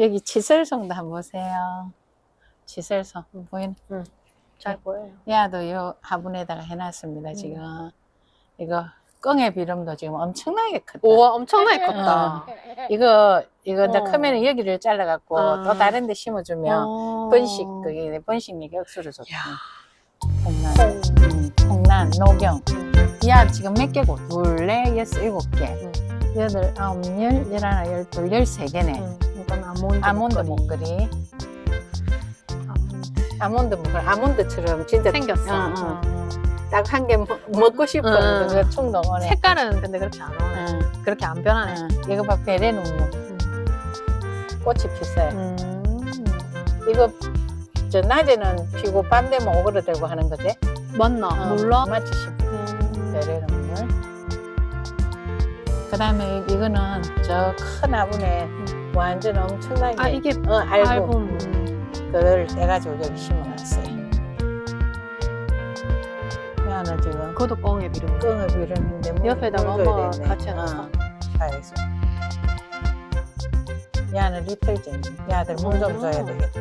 여기 치설성도 한번 보세요. 치설성 보이나? 잘 보여요. 야도 요 화분에다가 해놨습니다. 음. 지금 이거 껑의 비름도 지금 엄청나게 컸다. 우와, 엄청나게 컸다. 이거 이거 이제 어. 크면은 여기를 잘라갖고 아. 또 다른 데 심어주면 어. 번식 그게 번식력이 억수로 좋다. 어. 음, 홍란, 노경. 야 지금 몇 개고? 둘, 넷, 여섯, 일곱 개. 음. 여덟, 아홉, 열, 열하나, 열둘, 열세 개네. 응, 이건 아몬드, 아몬드 목걸이. 목걸이. 아몬드. 목걸이. 아몬드처럼 진짜 생겼어. 응, 응. 응. 딱한 개 먹고 싶은 응. 그 충동 오네. 색깔은 근데 그렇게 안 오네. 응, 그렇게 안 변하네. 응. 이거 봐 베레는 뭐 꽃이 피어요. 음. 이거 저 낮에는 피고 밤 되면 오그라들고 하는 거지? 맞나? 어, 몰라? 맞지 싶어. 음. 베레는 물. 그다음에 이거는 저큰 화분에 완전 엄청나게 아, 이게 어 알고 앨범. 그걸 떼가지고 여기 심어놨어요. 야는 지금 그것도 꽁의 비름. 끈을 빌었는데 물- 옆에다가 엄마가 되네. 같이. 어, 알겠어. 야는 리틀잼. 야들 물좀 음. 줘야 되겠다.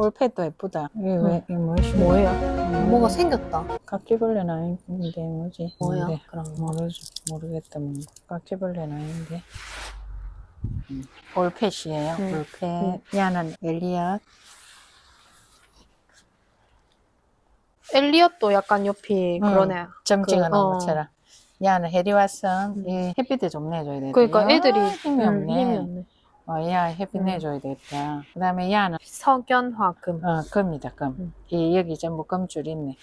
볼펜도 예쁘다. 이게 왜, 이게 뭐지? 뭐예요? 음, 뭐가 생겼다. 깍지벌레는 아닌데 뭐지? 뭐야? 뭔데? 그럼 모르지. 모르겠다. 뭔가. 깍지벌레는 아닌데. 음, 볼펫이에요. 음. 볼펫. 야는 엘리엇. 엘리엇도 약간 옆이 음. 그러네. 점찍어 그, 놓은 어. 것처럼. 야는 해리 왓슨. 음. 이 햇빛을 좀 내줘야 돼. 그러니까 애들이 힘이 음, 없네. 힘이 없네. 어, 야 음. 내줘야 되겠다. 그 다음에 야는 석연화금. 어, 금이다, 금. 음. 이, 여기 전부 금줄 있네.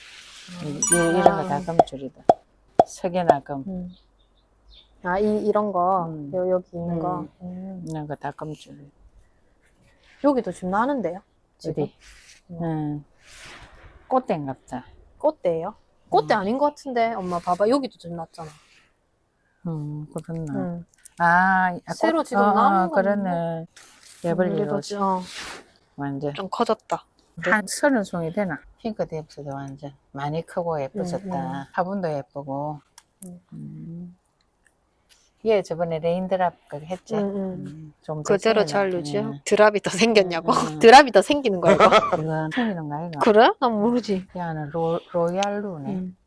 이, 이, 아. 이런 거다 금줄이다. 석연화 금. 음. 아, 이, 이런 거. 음. 요, 여기 있는 거. 음. 음. 이런 거 다 금줄. 여기도 지금 나는데요? 지금? 어디? 응. 꽃땡 같다. 꽃대예요? 꽃대 음. 아닌 것 같은데 엄마 봐봐 여기도 좀 났잖아. 음, 그렇나. 응. 아, 아, 새로 꽃- 지금 어, 어, 그러네. 예벌리로 여기도 어, 완전. 좀 커졌다. 한 서른 송이 되나? 핑크도 예쁘다, 완전. 많이 크고 예쁘졌다. 음, 음. 화분도 예쁘고. 음. 음. 얘 저번에 레인드랍 그거 했지? 응, 응. 음, 좀 그대로 더잘 세네. 유지. 음. 드랍이 더 생겼냐고? 음. 드랍이 더 생기는 거야 이거? 이건 생기는 거 아이가? 그래? 난 모르지. 야는 로, 로얄루네. 음.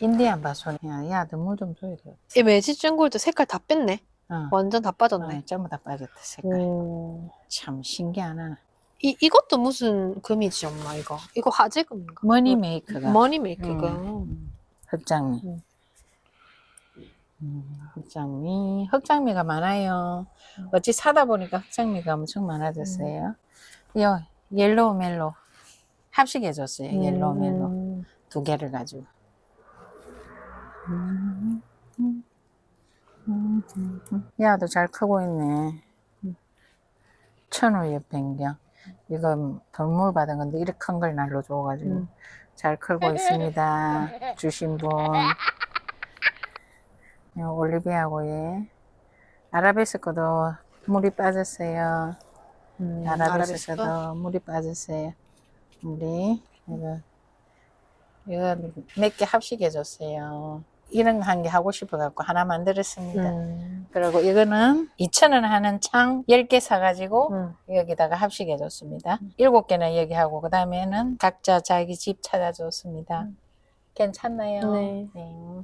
인디안 바소네. 야, 야도 물좀 줘야 돼. 이 매직 쨍골도 색깔 다 뺐네. 어. 완전 다 빠졌네. 어, 전부 다 빠졌다, 색깔. 오. 참 신기하나. 이 이것도 무슨 금이지 엄마 이거? 이거 화재금인가? 머니 메이커가. 머니 메이크가. 음. 흑장미. 음. 음, 흑장미. 흑장미가 많아요. 음. 어찌 사다 보니까 흑장미가 엄청 많아졌어요. 요, 옐로우 멜로. 합식해줬어요. 옐로우 멜로. 음. 두 개를 가지고. 음, 음, 음, 음, 음. 야도 잘 크고 있네. 천우의 변경. 이건 돌물 받은 건데 이렇게 큰 걸 날로 줘가지고 음. 잘 크고 있습니다. 주신 분. 요 올리비아고 예. 아라베스코도 물이 빠졌어요. 음. 아라베스코도 물이 빠졌어요. 물이 이거 이거 몇 개 합식해 줬어요. 이런 거한개 하고 싶어 갖고 하나 만들었습니다. 음. 그리고 이거는 2,000원 하는 창 10개 사가지고 음. 여기다가 합식해 줬습니다. 7개는 여기 하고 그 다음에는 각자 자기 집 찾아줬습니다. 음. 괜찮나요? 네. 네.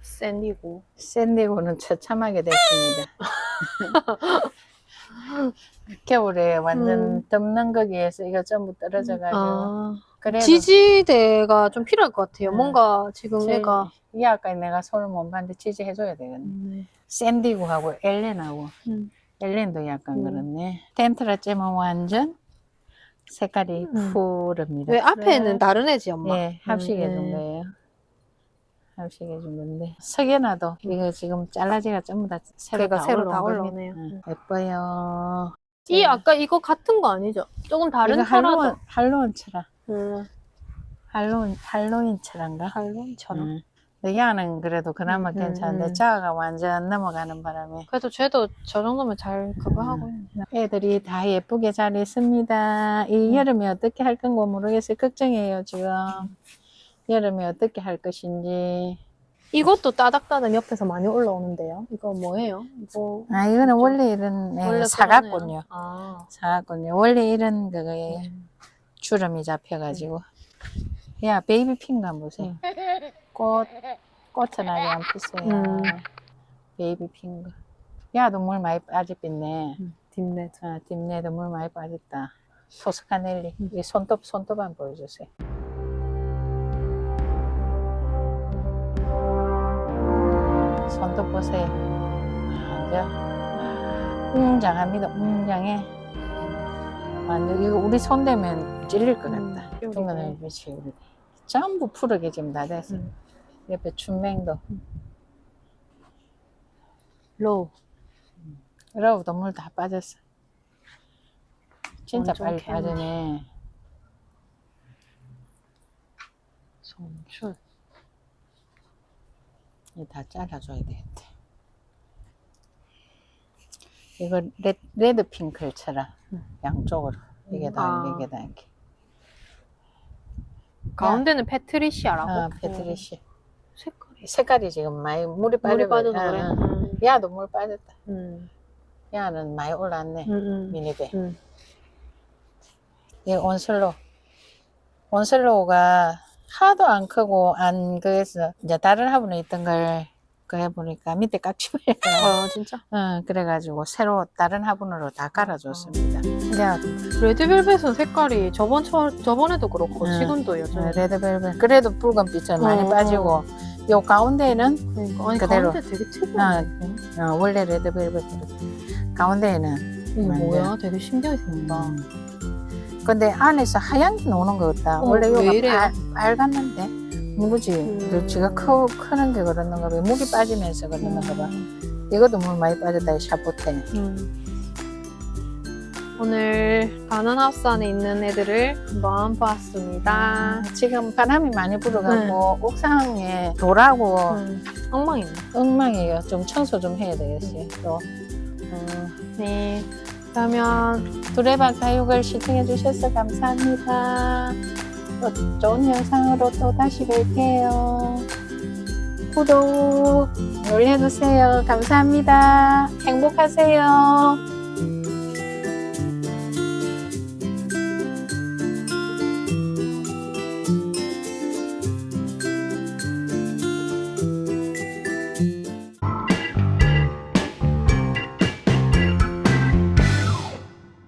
샌디고. 샌디고는 처참하게 됐습니다. 겨울에 완전 음. 덮는 거기에서 이거 전부 떨어져가지고 아. 그래도 지지대가 좀 필요할 것 같아요. 음. 뭔가 지금 제- 애가 이 아까 내가 손을 못 봤는데 지지해줘야 되겠네. 네. 샌디고하고 엘렌하고 음. 엘렌도 약간 음. 그렇네. 텐트라 잼은 완전 색깔이 음. 푸릅니다. 왜 앞에는 다른 애지 엄마? 예, 합식해 준 음, 거예요. 합식해 준 건데 석연화도 이거 지금 잘라지가 전부 다 새로 그러니까 다 새로 다 올라오네요. 음. 응, 예뻐요. 이 아까 이거 같은 거 아니죠? 조금 다른? 할로윈 할로윈 철화. 음, 할로윈 할로윈 철화인가? 할로윈처럼. 응. 근데 야는 그래도 그나마 음, 괜찮은데 음. 자아가 완전 넘어가는 바람에 그래도 쟤도 저 정도면 잘 그거 음. 하고. 애들이 다 예쁘게 잘 있습니다. 이 음. 여름에 어떻게 할 건고 모르겠어요. 걱정이에요 지금. 여름에 어떻게 할 것인지. 이것도 따닥따닥 옆에서 많이 올라오는데요. 이거 뭐예요? 이거 아 이거는 원래 이런 애 원래. 그러네요. 아. 사갔군요. 원래 이런 그거에 음. 주름이 잡혀가지고. 야 베이비 핑크 한번 보세요. 꽃 꽃은 아직 안 폈어요. 음. 베이비 핑크. 야도 물 많이 빠졌겠네. 음, 딥넷. 아, 딥내도 물 많이 빠졌다. 토스카넬리. 음. 이 손톱, 손톱 한번 보여주세요. 손톱 보세요. 완전 웅장합니다. 웅장해. 완전 이거 우리 손 대면 찔릴 것 음, 같다. 이거는 그렇지. 우리. 전부 푸르게 지금 다 됐어. 음. 옆에 춘맹도. 로우. 러브도 물 다 빠졌어. 진짜 빨리 캐노. 빠지네. 송출. 다 잘라줘야 되겠다. 이거 레, 레드 쳐라. 음. 양쪽으로. 이게 음, 단계, 아. 이게 단계. 가운데는 페트리시아라고. 아, 페트리시. 색깔이. 색깔이 지금 많이 물이 빠져서 그래. 아, 음. 야도 물 빠졌다. 음. 야는 많이 올랐네. 음, 음. 미니배. 음. 이 온슬로. 온슬로우가 하도 안 크고 안 그래서 이제 다른 화분에 있던 걸 그 해보니까 밑에 깍지버려. 아, 진짜? 응, 그래가지고 새로 다른 화분으로 다 깔아줬습니다. 이제 레드벨벳은 색깔이 저번 초, 저번에도 그렇고 음. 지금도 여전히 어, 레드벨벳 그래도 붉은 빛은 많이 어. 빠지고 요 가운데는 그러니까 아니 그대로. 가운데 되게 특이하네 어, 원래 레드벨벳 가운데에는 이게 완전. 뭐야 되게 신기하게 생겼다 음. 근데 안에서 하얀 게 나오는 것 같다. 어, 원래 왜 이래요? 빨, 빨갛는데 무지 음. 지가 커, 크는 게 그러는가 봐. 목이 빠지면서 그러는가 봐. 이것도 물 많이 빠졌다 이 샤보테. 음. 오늘 바나나하우스 안에 있는 애들을 한번 보았습니다 지금 바람이 많이 불어갖고 옥상에 돌하고 음, 엉망이네 엉망이에요. 좀 청소 좀 해야 되겠어요. 또 어, 네 그러면 두레박 다육을 시청해 주셔서 감사합니다. 또 좋은 영상으로 또 다시 뵐게요. 구독 눌러주세요. 감사합니다. 행복하세요.